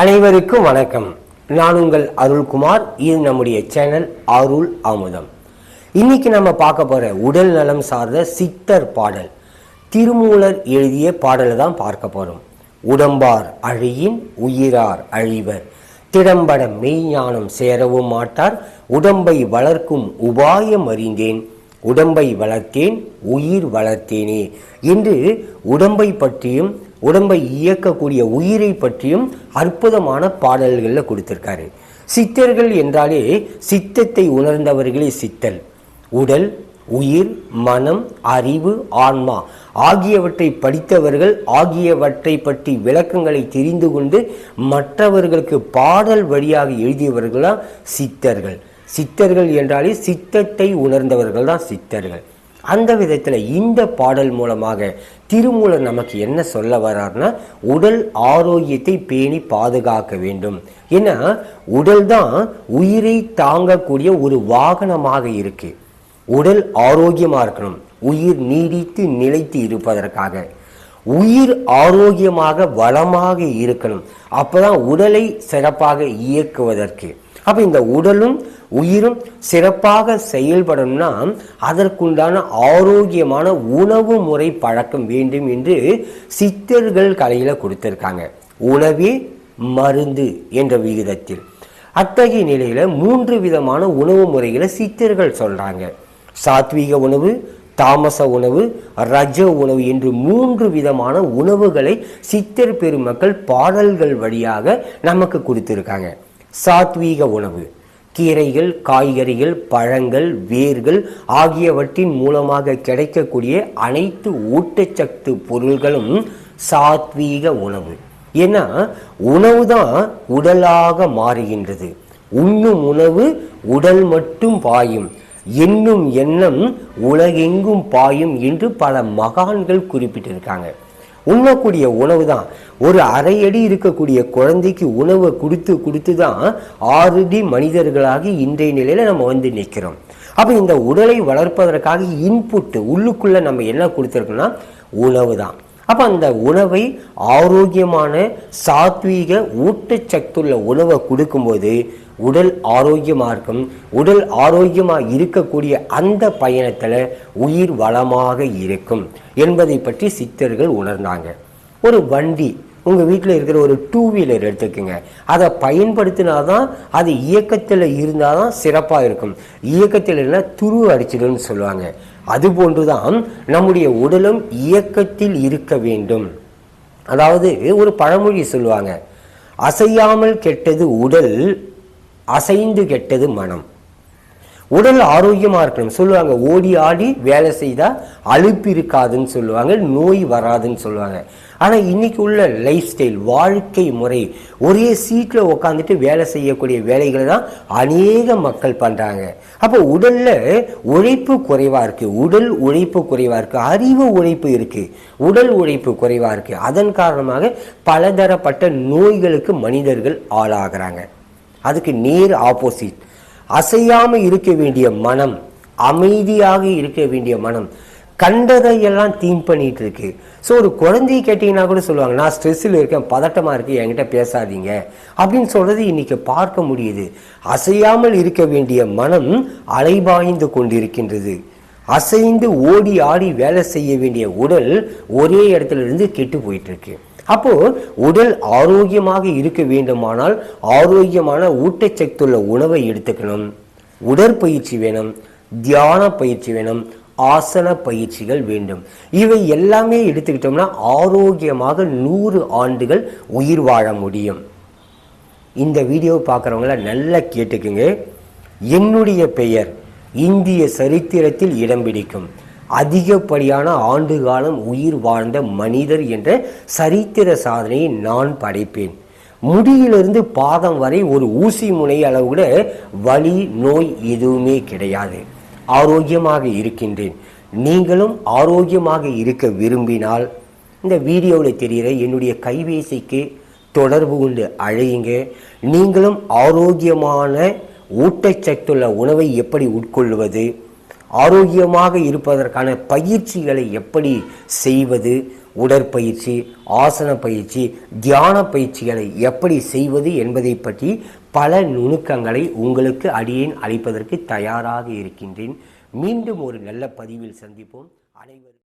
அனைவருக்கும் வணக்கம். நான் உங்கள் அருள்குமார் இது நம்முடைய சேனல் அருள் அமுதம். இன்னைக்கு நம்ம பார்க்க போற உடல் நலம் சார்ந்த சித்தர் பாடல். திருமூலர் எழுதிய பாடலை தான் பார்க்க போறோம். உடம்பார் அழியின் உயிரார் அழிவர். திடம்பட மெய்ஞானம் சேரவும் மாட்டார். உடம்பை வளர்க்கும் உபாயம் அறிந்தேன். உடம்பை வளர்த்தேன் உயிர் வளர்த்தேனே. என்று உடம்பை பற்றியும் உடம்பை இயக்கக்கூடிய உயிரை பற்றியும் அற்புதமான பாடல்களில் கொடுத்திருக்காரு. சித்தர்கள் என்றாலே சித்தத்தை உணர்ந்தவர்களே சித்தல் உடல் உயிர் மனம் அறிவு ஆன்மா ஆகியவற்றை படித்தவர்கள் ஆகியவற்றை பற்றி விளக்கங்களை தெரிந்து கொண்டு மற்றவர்களுக்கு பாடல் வழியாக எழுதியவர்கள்தான் சித்தர்கள். சித்தர்கள் என்றாலே சித்தத்தை உணர்ந்தவர்கள் தான் சித்தர்கள். அந்த விதத்தில் இந்த பாடல் மூலமாக திருமூலர் நமக்கு என்ன சொல்ல வர்றார்னா உடல் ஆரோக்கியத்தை பேணி பாதுகாக்க வேண்டும். ஏன்னா உடல் தான் உயிரை தாங்கக்கூடிய ஒரு வாகனமாக இருக்கு. உடல் ஆரோக்கியமாக இருக்கணும். உயிர் நீடித்து நிலைத்து இருப்பதற்காக. உயிர் ஆரோக்கியமாக வளமாக இருக்கணும். அப்பதான் உடலை சிறப்பாக இயக்குவதற்கு. அப்போ இந்த உடலும் உயிரும் சிறப்பாக செயல்படணும்னா அதற்குண்டான ஆரோக்கியமான உணவு முறை பழக்கம் வேண்டும் என்று சித்தர்கள் கலையில் கொடுத்துருக்காங்க. உணவே மருந்து என்ற விகிதத்தில். அத்தகைய நிலையில் மூன்று விதமான உணவு முறைகளை சித்தர்கள் சொல்கிறாங்க சாத்வீக உணவு தாமச உணவு ரஜ உணவு என்று மூன்று விதமான உணவுகளை சித்தர் பெருமக்கள் பாடல்கள் வழியாக நமக்கு கொடுத்துருக்காங்க. சாத்வீக உணவு. கீரைகள் காய்கறிகள் பழங்கள் வேர்கள் ஆகியவற்றின் மூலமாக கிடைக்கக்கூடிய அனைத்து ஊட்டச்சத்து பொருள்களும் சாத்வீக உணவு. ஏன்னா உணவு தான் உடலாக மாறுகின்றது. உண்ணும் உணவு உடல் மட்டும் பாயும். என்னும் எண்ணம் உலகெங்கும் பாயும் என்று பல மகான்கள் குறிப்பிட்டிருக்காங்க. உண்ணக்கூடிய உணவு தான். ஒரு அரை அடி இருக்கக்கூடிய குழந்தைக்கு உணவை கொடுத்து கொடுத்து தான் ஆறு அடி மனிதர்களாக இன்றைய நிலையில் நம்ம வந்து நிற்கிறோம். அப்போ இந்த உடலை வளர்ப்பதற்காக இன்புட்டு உள்ளுக்குள்ளே நம்ம என்ன கொடுத்துருக்கோம்னா உணவு தான். அப்போ அந்த உணவை ஆரோக்கியமான சாத்வீக ஊட்டச்சத்துள்ள உணவை கொடுக்கும்போது உடல் ஆரோக்கியமாக இருக்கும் உடல் ஆரோக்கியமாக இருக்கக்கூடிய அந்த பயணத்தில் உயிர் வளமாக இருக்கும் என்பதை பற்றி சித்தர்கள் உணர்ந்தாங்க. ஒரு வண்டி உங்கள் வீட்டில் இருக்கிற ஒரு டூ வீலர் எடுத்துக்கோங்க. அதை பயன்படுத்தினாதான் அது இயக்கத்தில் இருந்தால் தான் சிறப்பாக இருக்கும். இயக்கத்தில் இல்லைன்னா துரு அடிச்சிடும்னு சொல்லுவாங்க. அதுபோன்றுதான் நம்முடைய உடலும் இயக்கத்தில் இருக்க வேண்டும். அதாவது ஒரு பழமொழி சொல்லுவாங்க அசையாமல் கெட்டது உடல் அசைந்து கெட்டது மனம். உடல் ஆரோக்கியமாக இருக்கணும். சொல்லுவாங்க ஓடி ஆடி வேலை செய்தால் அழுப்பு இருக்காதுன்னு சொல்லுவாங்க நோய் வராதுன்னு சொல்லுவாங்க. ஆனால் இன்னைக்கு உள்ள லைஃப் ஸ்டைல் வாழ்க்கை முறை ஒரே சீட்டில் உட்காந்துட்டு வேலை செய்யக்கூடிய வேலைகளை தான் அநேக மக்கள் பண்ணுறாங்க அப்போ உடலில் உழைப்பு குறைவாக இருக்குது உடல் உழைப்பு குறைவாக இருக்குது அறிவு உழைப்பு இருக்குது உடல் உழைப்பு குறைவாக இருக்குது அதன் காரணமாக பலதரப்பட்ட நோய்களுக்கு மனிதர்கள் ஆளாகிறாங்க. அதுக்கு நேர் ஆப்போசிட் அசையாம இருக்க வேண்டிய மனம் அமைதியாக இருக்க வேண்டிய மனம் கண்டதையெல்லாம் தீம் பண்ணிட்டு இருக்கு ஸோ ஒரு குழந்தைய கேட்டீங்கன்னா கூட சொல்லுவாங்க நான் ஸ்ட்ரெஸ்ஸில் இருக்கேன் பதட்டமா இருக்கு என்கிட்ட பேசாதீங்க. அப்படின்னு சொல்றது இன்னைக்கு பார்க்க முடியுது. அசையாமல் இருக்க வேண்டிய மனம் அலைபாய்ந்து கொண்டிருக்கின்றது. அசைந்து ஓடி ஆடி வேலை செய்ய வேண்டிய உடல் ஒரே இடத்துல இருந்து கெட்டு போயிட்டு இருக்கு அப்போ உடல் ஆரோக்கியமாக இருக்க வேண்டுமானால் ஆரோக்கியமான ஊட்டச்சத்துள்ள உணவை எடுத்துக்கணும். உடற்பயிற்சி வேணும் தியான பயிற்சி வேணும் ஆசன பயிற்சிகள் வேண்டும். இவை எல்லாமே எடுத்துக்கிட்டோம்னா ஆரோக்கியமாக நூறு ஆண்டுகள் உயிர் வாழ முடியும். இந்த வீடியோ பார்க்குறவங்கள நல்லா கேட்டுக்குங்க. என்னுடைய பெயர் இந்திய சரித்திரத்தில் இடம் பிடிக்கும். அதிகப்படியான ஆண்டு காலம் உயிர் வாழ்ந்த மனிதர் என்ற சரித்திர சாதனையை நான் படைப்பேன். முடியிலிருந்து பாதம் வரை ஒரு ஊசி முனை அளவு கூட வலி நோய் எதுவுமே கிடையாது. ஆரோக்கியமாக இருக்கின்றேன். நீங்களும் ஆரோக்கியமாக இருக்க விரும்பினால் இந்த வீடியோவில் தெரிகிற என்னுடைய கைபேசிக்கு தொடர்பு கொண்டு அழையுங்க. நீங்களும் ஆரோக்கியமான ஊட்டச்சத்துள்ள உணவை எப்படி உட்கொள்வது? ஆரோக்கியமாக இருப்பதற்கான பயிற்சிகளை எப்படி செய்வது? உடற்பயிற்சி ஆசன பயிற்சி தியான பயிற்சிகளை எப்படி செய்வது என்பதை பற்றி பல நுணுக்கங்களை உங்களுக்கு அடியேன் அளிப்பதற்கு தயாராக இருக்கின்றேன். மீண்டும் ஒரு நல்ல பதிவில் சந்திப்போம். அனைவரும்